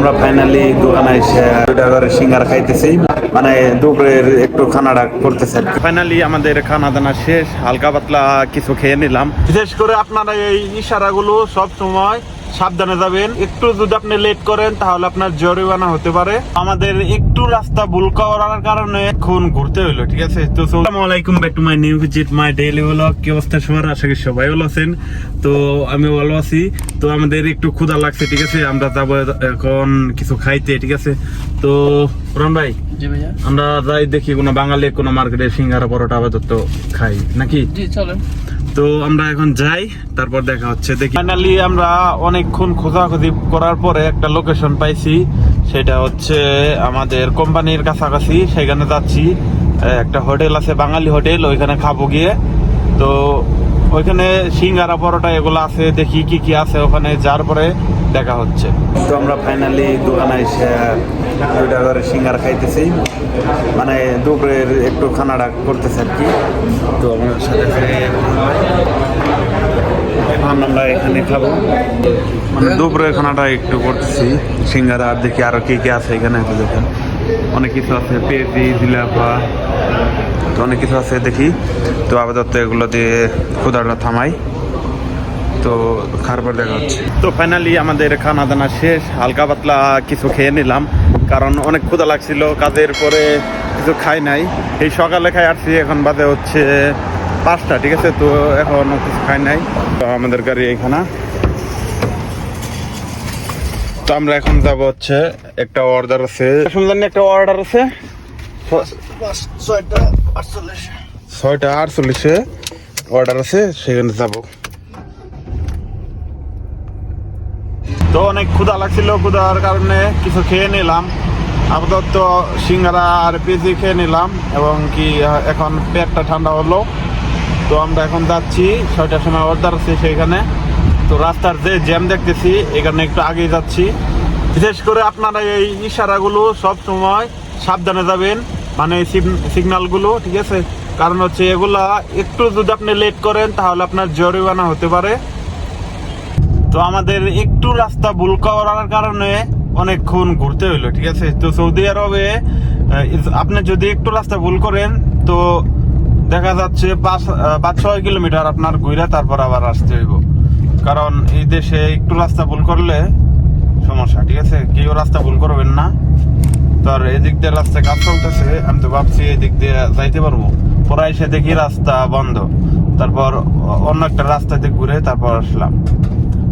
আমরা ফাইনালি দোকানে এসে দুইটা করে সিঙ্গার খাইতেছি। মানে দুপুরের একটু খানাটা করতেছে ফাইনালি আমাদের খানা দানা শেষ হালকা পাতলা কিছু খেয়ে নিলাম। বিশেষ করে আপনারা এই ইশারাগুলো সব সময় সাবধানে যাবেন। একটু যদি আপনি লেট করেন তাহলে আপনার জরিমানা হতে পারে। আমাদের একটু রাস্তা ভুল করার কারণে এখন ঘুরতে হইল ঠিক আছে? তো আসসালামু আলাইকুম back to my new visit my daily blog কি অবস্থা সবার? আশা করি সবাই ভালো আছেন। তো আমি ভালো আছি। তো আমাদের একটু ক্ষুধা লাগছে ঠিক আছে? আমরা যাব এখন কিছু খাইতে ঠিক আছে? তো রন ভাই আমরা যাই দেখি কোনো বাঙালি কোনো মার্কেটে সিঙ্গারা পরোটা আপাতত খাই নাকি? জি চলেন। তো আমরা এখন যাই, তারপর দেখা হচ্ছে, দেখি। ফাইনালি আমরা অনেকক্ষণ খোঁজাখুঁজি করার পরে একটা লোকেশন পাইছি, সেটা হচ্ছে আমাদের কোম্পানির কাছাকাছি, সেখানে যাচ্ছি। একটা হোটেল আছে, বাঙালি হোটেল, ওইখানে খাব গিয়ে। তো ওইখানে সিঙ্গারা পরোটা এগুলো আছে, দেখি কি কি আছে ওখানে, যার পরে দেখা হচ্ছে। তো আমরা ফাইনালি দোকানে এসে দুইটা করে সিঙ্গারা খাইতেছি। মানে দুপুরের একটু খানাটা করতেছে আর কি। তো আমার সাথে এখন আমরা এখানে খাব। মানে দুপুরের খানাটা একটু করতেছি, সিঙ্গারা, আর দেখি আরও কি কি আছে এখানে দেখেন। অনেক কিছু আছে পেঁপি জিলাপা তো অনেক কিছু আছে দেখি। তো আপাতত এগুলো দিয়ে ক্ষুদাটা থামাই। তো খাবার দেখা হচ্ছে। তো ফাইনালি আমাদের খানা দানা শেষ। হালকা পাতলা কিছু খেয়ে নিলাম। কারণ অনেক ক্ষুদা লাগছিল, কাজের পরে কিছু খাই নাই। এই সকালে খাই আসছি, এখন বাজে হচ্ছে পাঁচটা, ঠিক আছে? তো এখন কিছু খাই নাই। তো আমাদের গাড়ি এখানে তো আমরা এখন যাব হচ্ছে একটা অর্ডার আছে। শুনলেন একটা অর্ডার আছে? ছয়টা আটচল্লিশে অর্ডার আছে, সেখানে যাব। তো অনেক ক্ষুধা লাগছিল, ক্ষুধার কারণে কিছু খেয়ে নিলাম। আপাতত সিঙ্গারা আর পেঁয়াজি খেয়ে নিলাম, এবং কি, এখন পেটটা ঠান্ডা হলো। তো আমরা এখন যাচ্ছি, ছয়টার সময় অর্ডার আছে সেখানে। তো রাস্তার যে জ্যাম দেখতেছি, এখানে একটু আগেই যাচ্ছি। বিশেষ করে আপনারা এই ইশারাগুলো সব সময় সাবধানে যাবেন। মানে সিগন্যালগুলো ঠিক আছে? কারণ হচ্ছে এগুলা একটু যদি আপনি লেট করেন, তাহলে আপনার জরিমানা হতে পারে। তো আমাদের একটু রাস্তা ভুল করার কারণে অনেকক্ষণ ঘুরতে হইল, ঠিক আছে? তো সৌদি আরবে আপনি যদি একটু রাস্তা ভুল করেন, তো দেখা যাচ্ছে পাঁচ পাঁচ, ছয় কিলোমিটার আপনার ঘুরে তারপর আবার আসতে হইব। কারণ এই দেশে একটু রাস্তা ভুল করলে সমস্যা, ঠিক আছে? কেউ রাস্তা ভুল করবেন না। তো আর এদিক দিয়ে রাস্তা কাজ চলতেছে, আমি তো ভাবছি এদিক দিয়ে যাইতে পারব। পরে এসে দেখি রাস্তা বন্ধ। তারপর অন্য একটা রাস্তাতে ঘুরে তারপর আসলাম।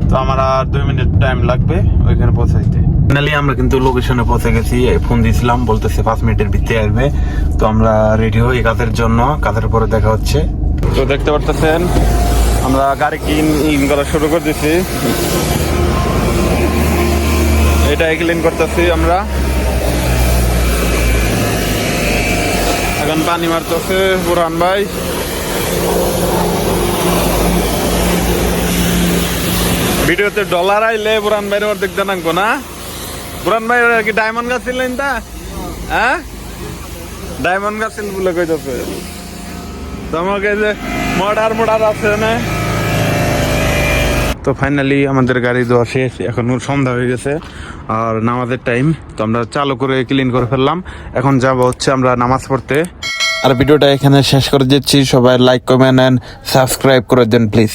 তো আমার আর দুই মিনিট টাইম লাগবে ওইখানে পৌঁছাইতে। ফাইনালি আমরা কিন্তু লোকেশনে পৌঁছে গেছি ফোন দিয়েছিলাম বলতেছে পাঁচ মিনিটের ভিতরে আসবে। তো আমরা রেডি হই কাজের জন্য, কাজের পরে দেখা হচ্ছে। তো দেখতে পারতেছেন, আমরা গাড়ি কিন ইন করা শুরু করে দিছি। এটাই ক্লিন করতেছি আমরা। এখন পানি মারতেছে বুরহান ভাই ভিডিওতে ডলার আইলে বুরান ভাইয়ের অর্ধেক জানাকবো না? বুরান ভাই কি ডায়মন্ড গাছ ছিলেন তা? হ্যাঁ? ডায়মন্ড গাছ ছিল বলে কইতেছে। তোমাকে যে মর্ডার মর্ডার আছে না? তো ফাইনালি আমাদের গাড়ি দেওয়া শেষ, এখন সন্ধ্যা হয়ে গেছে। আর নামাজের টাইম তো আমরা চালু করে ক্লিন করে ফেললাম। এখন যাব হচ্ছে আমরা নামাজ পড়তে। আর ভিডিওটা এখানে শেষ করে দিচ্ছি। সবাই লাইক কমেন্ট অ্যান্ড সাবস্ক্রাইব করে দেন প্লিজ